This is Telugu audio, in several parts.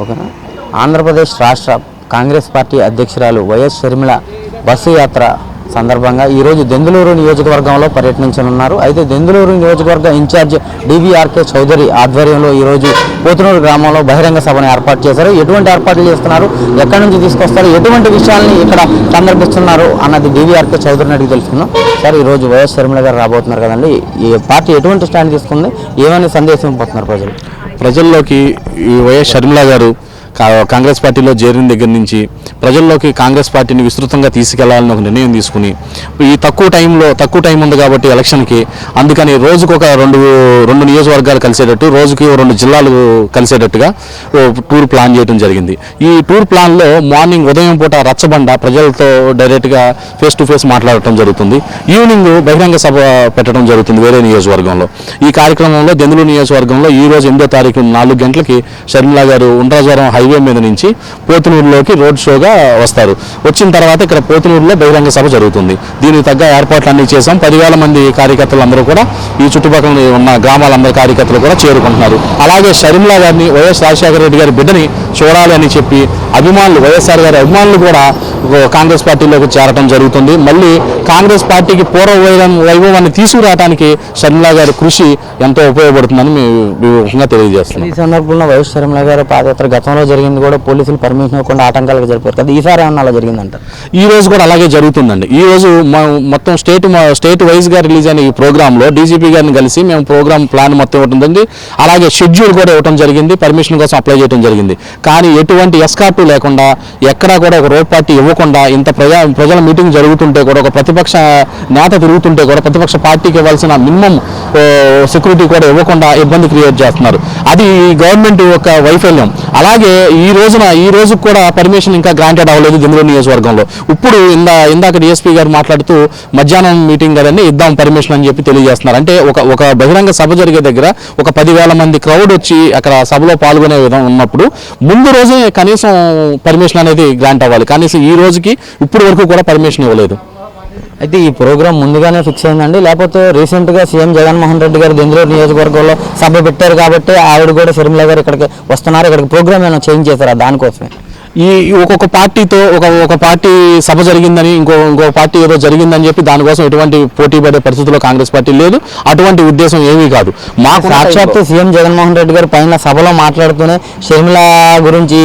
ఓకేనా? ఆంధ్రప్రదేశ్ రాష్ట్ర కాంగ్రెస్ పార్టీ అధ్యక్షురాలు వైఎస్ షర్మిల బస్సు యాత్ర సందర్భంగా ఈరోజు దెందులూరు నియోజకవర్గంలో పర్యటించనున్నారు. అయితే దెందులూరు నియోజకవర్గ ఇన్ఛార్జ్ డివిఆర్కే చౌదరి ఆధ్వర్యంలో ఈరోజు పోతునూరు గ్రామంలో బహిరంగ సభను ఏర్పాటు చేశారు. ఎటువంటి ఏర్పాట్లు చేస్తున్నారు? ఎక్కడి నుంచి తీసుకొస్తారు? ఎటువంటి విషయాల్ని ఇక్కడ సందర్భిస్తున్నారు? అన్నది డివిఆర్కే చౌదరిని అడిగి తెలుసుకుందాం. సార్ ఈరోజు వైఎస్ షర్మిల గారు రాబోతున్నారు కదండి. ఈ పార్టీ ఎటువంటి స్టాండ్ తీసుకుంది? ఏమైనా సందేశం పోతున్నారు ప్రజలు? ప్రజల్లోకి ఈ వైఎస్ షర్మిల గారు కాంగ్రెస్ పార్టీలో చేరిన దగ్గర నుంచి ప్రజల్లోకి కాంగ్రెస్ పార్టీని విస్తృతంగా తీసుకెళ్ళాలని ఒక నిర్ణయం తీసుకుని ఈ తక్కువ టైంలో తక్కువ టైం ఉంది కాబట్టి ఎలక్షన్కి అందుకని రోజుకు ఒక రెండు రెండు నియోజకవర్గాలు కలిసేటట్టు రోజుకి రెండు జిల్లాలు కలిసేటట్టుగా టూర్ ప్లాన్ చేయడం జరిగింది. ఈ టూర్ ప్లాన్లో మార్నింగ్ ఉదయం పూట రచ్చబండ ప్రజలతో డైరెక్ట్గా ఫేస్ టు ఫేస్ మాట్లాడటం జరుగుతుంది. ఈవినింగ్ బహిరంగ సభ పెట్టడం జరుగుతుంది వేరే నియోజకవర్గంలో. ఈ కార్యక్రమంలో దెందులు నియోజకవర్గంలో ఈ రోజు ఎనిమిదో తారీఖు నాలుగు గంటలకి షర్మిలా గారు ఉండ్రాజవరం హైవే మీద నుంచి పోతునూరులోకి రోడ్ షోగా వస్తారు. వచ్చిన తర్వాత ఇక్కడ పోతునూరులో బహిరంగ సభ జరుగుతుంది. దీనికి తగ్గ ఏర్పాట్లు అన్ని చేసాం పదివేల మంది కార్యకర్తలు అందరూ కూడా ఈ చుట్టుపక్కల ఉన్న గ్రామాలందరి కార్యకర్తలు కూడా చేరుకుంటున్నారు. అలాగే షర్మిలా గారిని వైఎస్ రాజశేఖర రెడ్డి గారి బిడ్డని చూడాలి అని చెప్పి అభిమానులు వైఎస్ఆర్ గారి అభిమానులు కూడా కాంగ్రెస్ పార్టీలోకి చేరటం జరుగుతుంది. మళ్ళీ కాంగ్రెస్ పార్టీకి పూర్వ వైరం- వైభవాన్ని తీసుకురావడానికి షర్మిల గారి కృషి ఎంతో ఉపయోగపడుతుందని మేము తెలియజేస్తున్నాం. ఈ సందర్భంలో వైఎస్ షర్మిల గారు పాదయాత్ర గతంలో జరిగింది కూడా పోలీసులు పర్మిషన్ ఇవ్వకుండా ఆటంకాలకు జరిపారు కదా ఈసారి ఏమన్నా అలా జరిగిందంట? ఈ రోజు కూడా అలాగే జరుగుతుందండి. ఈ రోజు మొత్తం స్టేట్ మ- స్టేట్ వైజ్గా రిలీజ్ అయిన ఈ ప్రోగ్రామ్లో డీజీపీ గారిని కలిసి మేము ప్రోగ్రామ్ ప్లాన్ మొత్తం ఇవ్వడం జరిగింది. అలాగే షెడ్యూల్ కూడా ఇవ్వడం జరిగింది. పర్మిషన్ కోసం అప్లై చేయడం జరిగింది. కానీ ఎటువంటి ఎస్కార్టు లేకుండా ఎక్కడా కూడా ఒక రోడ్ పార్టీ ఇవ్వకుండా ఇంత ప్రజా ప్రజల మీటింగ్ జరుగుతుంటే కూడా ఒక ప్రతిపక్ష నేత తిరుగుతుంటే కూడా ప్రతిపక్ష పార్టీకి ఇవ్వాల్సిన మినిమం సెక్యూరిటీ కూడా ఇవ్వకుండా ఇబ్బంది క్రియేట్ చేస్తున్నారు. అది గవర్నమెంట్ యొక్క వైఫల్యం. అలాగే ఈ రోజున ఈ రోజు కూడా పర్మిషన్ ఇంకా గ్రాంటెడ్ అవ్వలేదు దిందులూరు నియోజకవర్గంలో. ఇప్పుడు ఇందా ఇందాక డిఎస్పీ గారు మాట్లాడుతూ మధ్యాహ్నం మీటింగ్ కదండి ఇద్దాం పర్మిషన్ అని చెప్పి తెలియజేస్తున్నారు. అంటే ఒక ఒక బహిరంగ సభ జరిగే దగ్గర ఒక పదివేల మంది క్రౌడ్ వచ్చి అక్కడ సభలో పాల్గొనే విధంగా ఉన్నప్పుడు ముందు రోజే కనీసం పర్మిషన్ అనేది గ్రాంట్ అవ్వాలి. కనీసం ఈ రోజుకి ఇప్పుడు వరకు కూడా పర్మిషన్ ఇవ్వలేదు. అయితే ఈ ప్రోగ్రామ్ ముందుగానే ఫిక్స్ అయిందండి. లేకపోతే రీసెంట్గా సీఎం జగన్మోహన్ రెడ్డి గారు దెందులూరు నియోజకవర్గంలో సభ పెట్టారు కాబట్టి ఆవిడ కూడా షర్మిల గారు ఇక్కడికి వస్తున్నారు. ఇక్కడికి ప్రోగ్రామ్ ఏమైనా చేంజ్ చేశారా దానికోసమే? ఈ ఒక్కొక్క పార్టీతో ఒక ఒక పార్టీ సభ జరిగిందని ఇంకో ఇంకో పార్టీ ఏదో జరిగిందని చెప్పి దానికోసం ఎటువంటి పోటీ పడే పరిస్థితిలో కాంగ్రెస్ పార్టీ లేదు. అటువంటి ఉద్దేశం ఏమీ కాదు. మాకు సాక్షాత్తు సీఎం జగన్మోహన్ రెడ్డి గారు పైన సభలో మాట్లాడుతూనే షర్మిల గురించి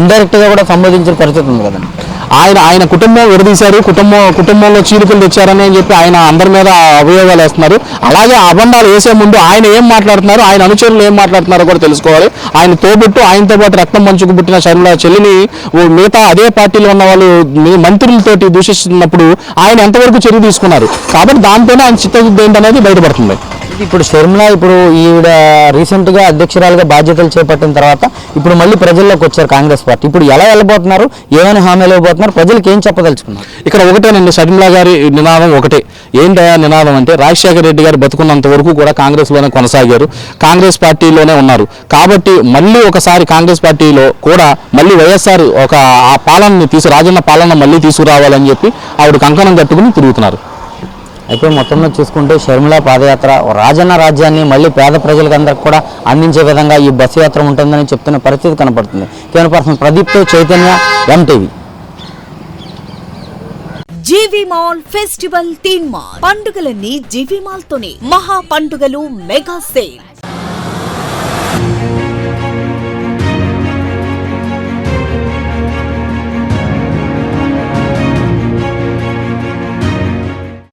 ఇండైరెక్ట్గా కూడా సంబోధించిన పరిస్థితి ఉంది కదండి. ఆయన ఆయన కుటుంబం విడదీశారు. కుటుంబం కుటుంబంలో చీలికలు తెచ్చారని అని చెప్పి ఆయన అందరి మీద అభియోగాలు వేస్తున్నారు. అలాగే అబండాలు వేసే ముందు ఆయన ఏం మాట్లాడుతున్నారు ఆయన అనుచరులు ఏం మాట్లాడుతున్నారో కూడా తెలుసుకోవాలి. ఆయన తోబుట్టు ఆయనతో పాటు రక్తం మంచుకు పుట్టిన శర్మిల చెల్లిని మిగతా అదే పార్టీలో ఉన్న వాళ్ళు మీ- మంత్రులతోటి దూషిస్తున్నప్పుడు ఆయన ఎంతవరకు చర్య తీసుకున్నారు? కాబట్టి దాంతోనే ఆయన చిత్తశుద్ధి ఏంటనేది బయటపడుతుంది. ఇప్పుడు షర్మిల ఇప్పుడు ఈవిడ రీసెంట్గా అధ్యక్షురాలుగా బాధ్యతలు చేపట్టిన తర్వాత ఇప్పుడు మళ్ళీ ప్రజల్లోకి వచ్చారు కాంగ్రెస్ పార్టీ. ఇప్పుడు ఎలా వెళ్ళబోతున్నారు? ఏమైనా హామీలు ఇవ్వబోతున్నారు? ప్రజలకు ఏం చెప్పదలుచుకున్నారు? ఇక్కడ ఒకటేనండి షర్మిల గారి నినాదం ఒకటే. ఏంటయా నినాదం అంటే రాజశేఖర రెడ్డి గారు బతుకున్నంత వరకు కూడా కాంగ్రెస్లోనే కొనసాగారు. కాంగ్రెస్ పార్టీలోనే ఉన్నారు. కాబట్టి మళ్ళీ ఒకసారి కాంగ్రెస్ పార్టీలో కూడా మళ్ళీ వైఎస్ఆర్ ఒక ఆ పాలనని తీసు రాజన్న పాలన మళ్ళీ తీసుకురావాలని చెప్పి ఆవిడ కంకణం కట్టుకుని తిరుగుతున్నారు. అయితే మొత్తంలో చూసుకుంటే షర్మిల పాదయాత్ర రాజన్న రాజ్యాన్ని మళ్ళీ పేద ప్రజలకు కూడా అందించే విధంగా ఈ బస్సు యాత్ర ఉంటుందని చెప్తున్న పరిస్థితి కనపడుతుంది. కేంద్ర person ప్రదీప్తో Chaitanya MTV GV mall festival theme mall పండుగలన్నీ GV mall తోనే మహా పండుగలు మెగా సేల్.